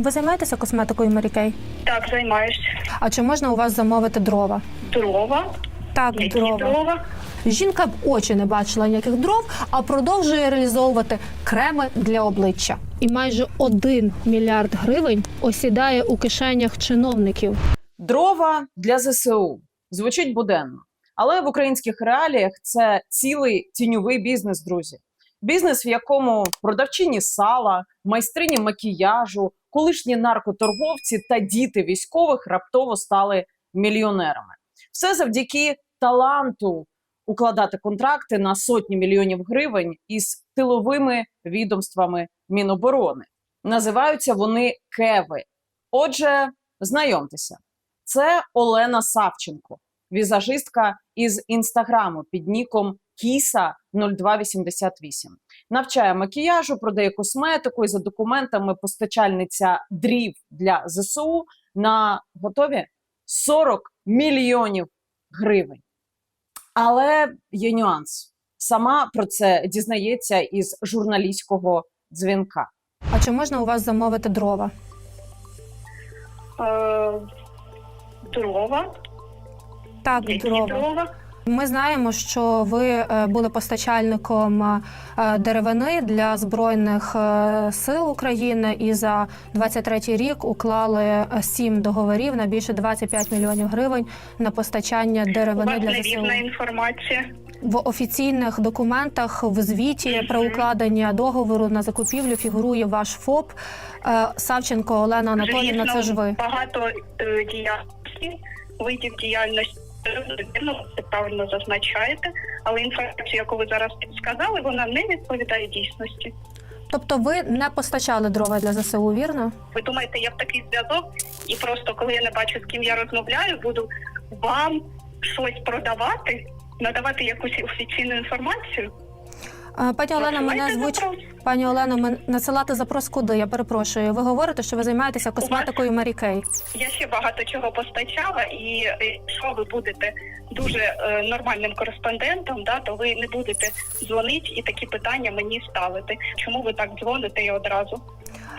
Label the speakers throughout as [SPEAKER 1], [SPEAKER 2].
[SPEAKER 1] Ви займаєтеся косметикою Mary Kay?
[SPEAKER 2] Так, займаюсь.
[SPEAKER 1] А чи можна у вас замовити дрова?
[SPEAKER 2] Дрова.
[SPEAKER 1] Так,
[SPEAKER 2] Які
[SPEAKER 1] дрова.
[SPEAKER 2] дрова?
[SPEAKER 1] Жінка в очі не бачила ніяких дров, а продовжує реалізовувати креми для обличчя. І майже один мільярд гривень осідає у кишенях чиновників.
[SPEAKER 3] Дрова для ЗСУ звучить буденно, але в українських реаліях це цілий тіньовий бізнес, друзі. Бізнес, в якому продавчині сала, майстрині макіяжу, колишні наркоторговці та діти військових раптово стали мільйонерами. Все завдяки таланту укладати контракти на сотні мільйонів гривень із тиловими відомствами Міноборони. Називаються вони кеви. Отже, знайомтеся. Це Олена Савченко, візажистка із інстаграму під ніком Кіса 0288. Навчає макіяжу, продає косметику і за документами постачальниця дрів для ЗСУ на готові 40 мільйонів гривень. Але є нюанс. Сама про це дізнається із журналістського дзвінка.
[SPEAKER 1] А чи можна у вас замовити дрова?
[SPEAKER 2] Е, дрова.
[SPEAKER 1] Так,
[SPEAKER 2] Які
[SPEAKER 1] дрова.
[SPEAKER 2] дрова?
[SPEAKER 1] Ми знаємо, що ви е, були постачальником е, деревини для збройних е, сил України і за 23 рік уклали сім договорів на більше 25 мільйонів гривень на постачання
[SPEAKER 2] У
[SPEAKER 1] деревини
[SPEAKER 2] вас
[SPEAKER 1] для ЗСУ.
[SPEAKER 2] інформація.
[SPEAKER 1] В офіційних документах в звіті про укладення договору на закупівлю фігурує ваш ФОП Савченко Олена Анатоліївна. Це ж ви.
[SPEAKER 2] багато діяльності, видів діяльності. Вірно, це правильно зазначаєте, але інформація, яку ви зараз сказали, вона не відповідає дійсності.
[SPEAKER 1] Тобто, ви не постачали дрова для ЗСУ, вірно?
[SPEAKER 2] Ви думаєте, я в такий зв'язок, і просто коли я не бачу, з ким я розмовляю, буду вам щось продавати, надавати якусь офіційну інформацію?
[SPEAKER 1] Пані Олена, мене звуть пані Олено. мен- надсилати запрос куди? Я перепрошую. Ви говорите, що ви займаєтеся косметикою Мері Кей.
[SPEAKER 2] Я ще багато чого постачала, і якщо ви будете дуже е, нормальним кореспондентом, да, то ви не будете дзвонити і такі питання мені ставити. Чому ви так дзвоните і одразу?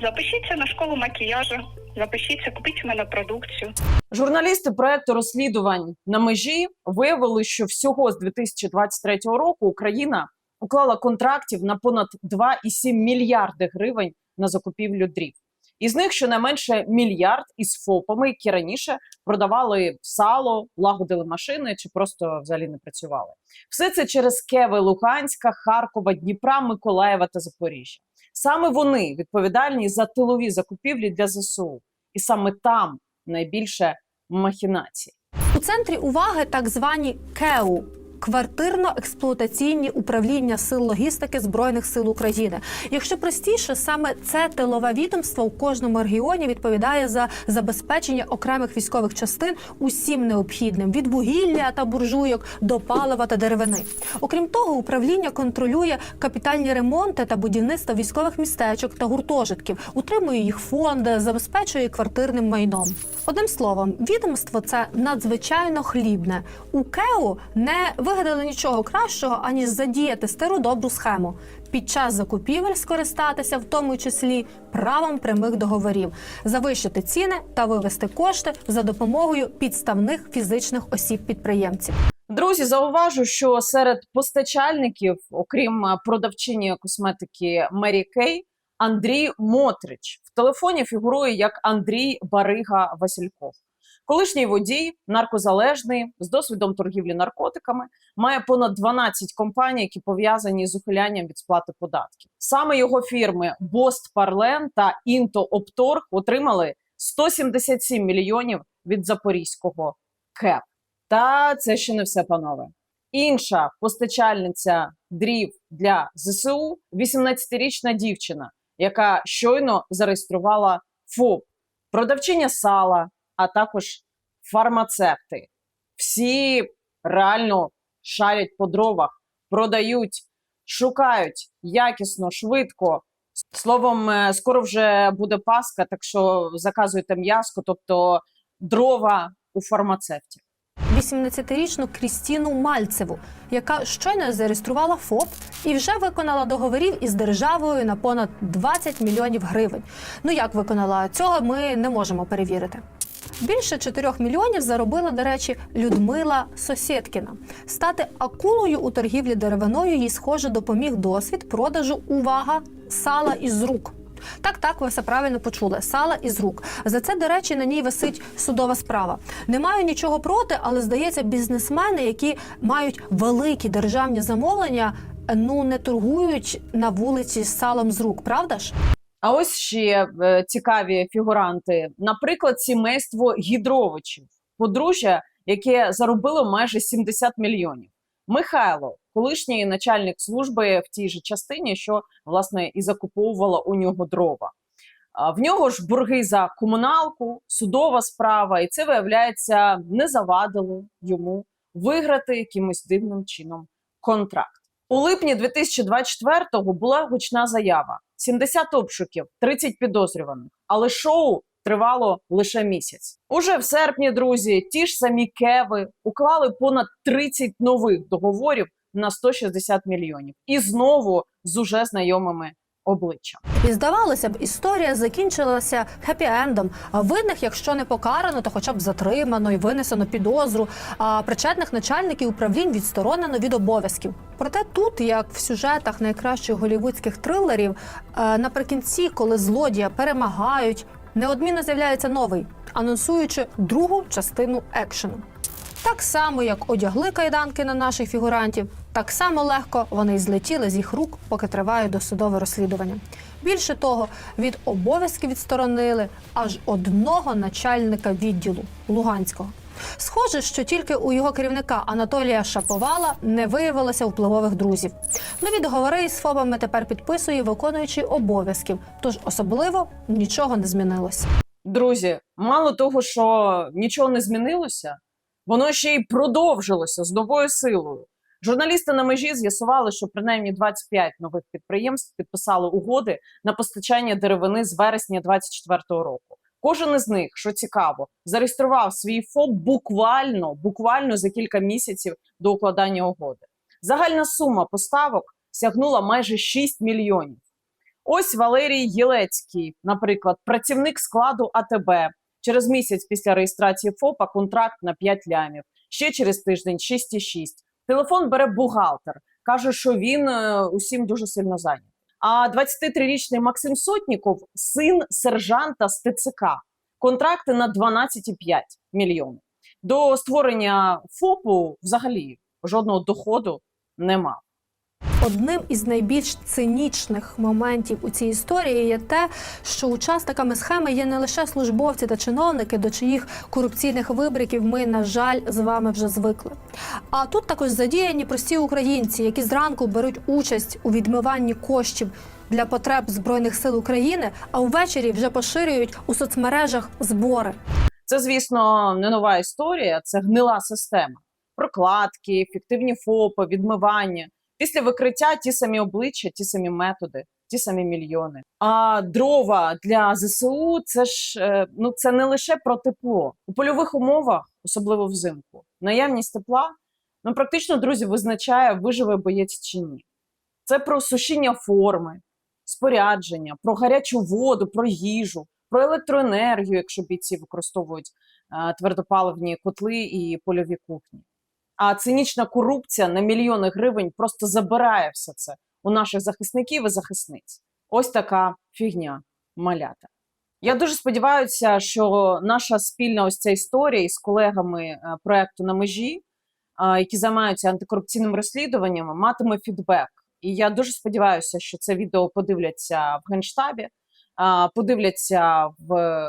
[SPEAKER 2] Запишіться на школу макіяжу, запишіться, купіть у мене продукцію.
[SPEAKER 3] Журналісти проекту розслідувань на межі виявили, що всього з 2023 року Україна уклала контрактів на понад 2,7 мільярди гривень на закупівлю дрів. Із них щонайменше мільярд із ФОПами, які раніше продавали сало, лагодили машини чи просто взагалі не працювали. Все це через Кеви Луганська, Харкова, Дніпра, Миколаєва та Запоріжжя. Саме вони відповідальні за тилові закупівлі для ЗСУ, і саме там найбільше махінацій.
[SPEAKER 1] У центрі уваги так звані КЕУ. Квартирно-експлуатаційні управління сил логістики збройних сил України. Якщо простіше, саме це тилове відомство у кожному регіоні відповідає за забезпечення окремих військових частин усім необхідним від вугілля та буржуйок до палива та деревини. Окрім того, управління контролює капітальні ремонти та будівництво військових містечок та гуртожитків, утримує їх фонди, забезпечує квартирним майном. Одним словом, відомство це надзвичайно хлібне. У КЕУ не вигадали нічого кращого, аніж задіяти стару добру схему. Під час закупівель скористатися, в тому числі правом прямих договорів, завищити ціни та вивести кошти за допомогою підставних фізичних осіб-підприємців.
[SPEAKER 3] Друзі, зауважу, що серед постачальників, окрім е, продавчині косметики Мері Кей, Андрій Мотрич в телефоні фігурує як Андрій Барига Васильков. Колишній водій, наркозалежний, з досвідом торгівлі наркотиками, має понад 12 компаній, які пов'язані з ухилянням від сплати податків. Саме його фірми Бост Парлен та Інто Опторг отримали 177 мільйонів від запорізького КЕП. Та це ще не все, панове. Інша постачальниця дрів для ЗСУ 18-річна дівчина, яка щойно зареєструвала ФОП, продавчиня сала, а також фармацевти. Всі реально шарять по дровах, продають, шукають якісно, швидко. Словом, е, скоро вже буде Пасха, так що заказуйте м'яско, тобто дрова у фармацевтів.
[SPEAKER 1] 18-річну Крістіну Мальцеву, яка щойно зареєструвала ФОП і вже виконала договорів із державою на понад 20 мільйонів гривень. Ну як виконала цього, ми не можемо перевірити. Більше 4 мільйонів заробила, до речі, Людмила Сосєткіна. Стати акулою у торгівлі деревиною їй схоже допоміг досвід продажу увага сала із рук. Так, так, ви все правильно почули. Сала із рук. За це, до речі, на ній висить судова справа. Не маю нічого проти, але здається, бізнесмени, які мають великі державні замовлення, ну не торгують на вулиці з салом з рук, правда ж?
[SPEAKER 3] А ось ще е, цікаві фігуранти. Наприклад, сімейство Гідровичів, подружжя, яке заробило майже 70 мільйонів. Михайло, колишній начальник служби в тій же частині, що власне і закуповувала у нього дрова. В нього ж борги за комуналку, судова справа, і це виявляється не завадило йому виграти якимось дивним чином контракт. У липні 2024-го була гучна заява: 70 обшуків, 30 підозрюваних. Але шоу тривало лише місяць. Уже в серпні, друзі, ті ж самі кеви уклали понад 30 нових договорів на 160 мільйонів, і знову з уже знайомими обличчями.
[SPEAKER 1] І здавалося б, історія закінчилася хеппі-ендом. Винних, якщо не покарано, то хоча б затримано і винесено підозру. А причетних начальників управлінь відсторонено від обов'язків. Проте тут, як в сюжетах найкращих голівудських трилерів, е, наприкінці, коли злодія перемагають, неодмінно з'являється новий, анонсуючи другу частину екшену. Так само, як одягли кайданки на наших фігурантів, так само легко вони й злетіли з їх рук, поки триває досудове розслідування. Більше того, від обов'язків відсторонили аж одного начальника відділу Луганського. Схоже, що тільки у його керівника Анатолія Шаповала не виявилося впливових друзів. Нові договори із ФОБами тепер підписує виконуючий обов'язків, тож особливо нічого не змінилося.
[SPEAKER 3] Друзі, мало того, що нічого не змінилося, воно ще й продовжилося з новою силою. Журналісти на межі з'ясували, що принаймні 25 нових підприємств підписали угоди на постачання деревини з вересня 2024 року. Кожен із них, що цікаво, зареєстрував свій ФОП буквально, буквально за кілька місяців до укладання угоди. Загальна сума поставок сягнула майже 6 мільйонів. Ось Валерій Єлецький, наприклад, працівник складу АТБ. Через місяць після реєстрації ФОПа контракт на 5 лямів. Ще через тиждень 6,6. Телефон бере бухгалтер. Каже, що він е, усім дуже сильно зайнятий. А 23-річний Максим Сотніков син сержанта з ТЦК. Контракти на 12,5 мільйонів. До створення ФОПу взагалі жодного доходу не мав.
[SPEAKER 1] Одним із найбільш цинічних моментів у цій історії є те, що учасниками схеми є не лише службовці та чиновники, до чиїх корупційних вибриків ми, на жаль, з вами вже звикли. А тут також задіяні прості українці, які зранку беруть участь у відмиванні коштів для потреб збройних сил України, а ввечері вже поширюють у соцмережах збори.
[SPEAKER 3] Це, звісно, не нова історія, це гнила система. Прокладки, фіктивні ФОПи, відмивання. Після викриття ті самі обличчя, ті самі методи, ті самі мільйони. А дрова для ЗСУ це ж е, ну це не лише про тепло у польових умовах, особливо взимку. Наявність тепла ну практично друзі визначає, виживе боєць чи ні. Це про сушіння форми, спорядження, про гарячу воду, про їжу, про електроенергію, якщо бійці використовують е, твердопаливні котли і польові кухні. А цинічна корупція на мільйони гривень просто забирає все це у наших захисників і захисниць. Ось така фігня малята. Я дуже сподіваюся, що наша спільна ось ця історія із колегами е, проекту на межі, е, які займаються антикорупційним розслідуванням, матиме фідбек. І я дуже сподіваюся, що це відео подивляться в генштабі, е, подивляться в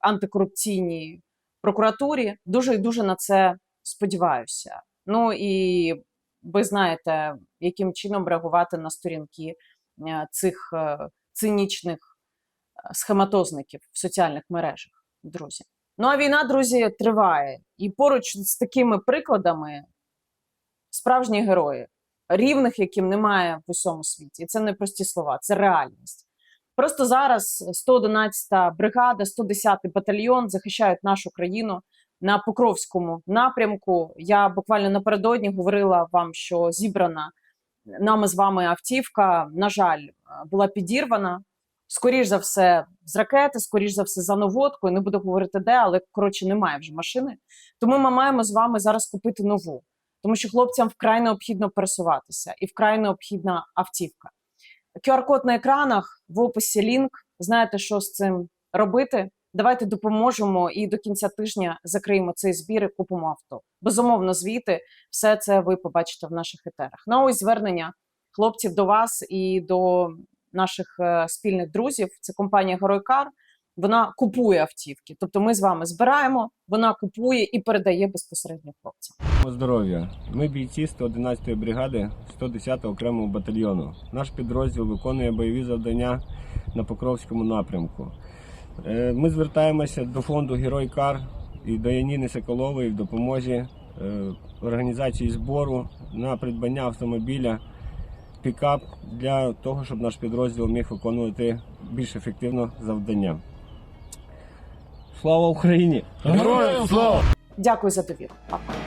[SPEAKER 3] антикорупційній прокуратурі. Дуже і дуже на це сподіваюся. Ну і ви знаєте, яким чином реагувати на сторінки е, цих е, цинічних е, схематозників в соціальних мережах, друзі. Ну а війна, друзі, триває. І поруч з такими прикладами справжні герої, рівних, яким немає в усьому світі. І це не прості слова, це реальність. Просто зараз 111-та бригада, 110-й батальйон захищають нашу країну на Покровському напрямку. Я буквально напередодні говорила вам, що зібрана нами з вами автівка, на жаль, була підірвана. Скоріш за все, з ракети, скоріш за все, за наводкою. Не буду говорити де, але коротше немає вже машини. Тому ми маємо з вами зараз купити нову, тому що хлопцям вкрай необхідно пересуватися і вкрай необхідна автівка. QR-код на екранах, в описі лінк. Знаєте, що з цим робити? Давайте допоможемо і до кінця тижня закриємо цей збір і купимо авто. Безумовно, звіти все це ви побачите в наших етерах. Ну ось звернення хлопців до вас і до наших е, спільних друзів. Це компанія Геройкар. Вона купує автівки. Тобто, ми з вами збираємо, вона купує і передає безпосередньо хлопцям.
[SPEAKER 4] Здоров'я. Ми бійці 111-ї бригади 110-го окремого батальйону. Наш підрозділ виконує бойові завдання на Покровському напрямку. Е, Ми звертаємося до фонду Герой Кар і до Яніни Соколової в допомозі е, організації збору на придбання автомобіля пікап для того, щоб наш підрозділ міг виконувати більш ефективно завдання. Слава Україні!
[SPEAKER 5] Героям слава!
[SPEAKER 3] Дякую за довіру. Па-па.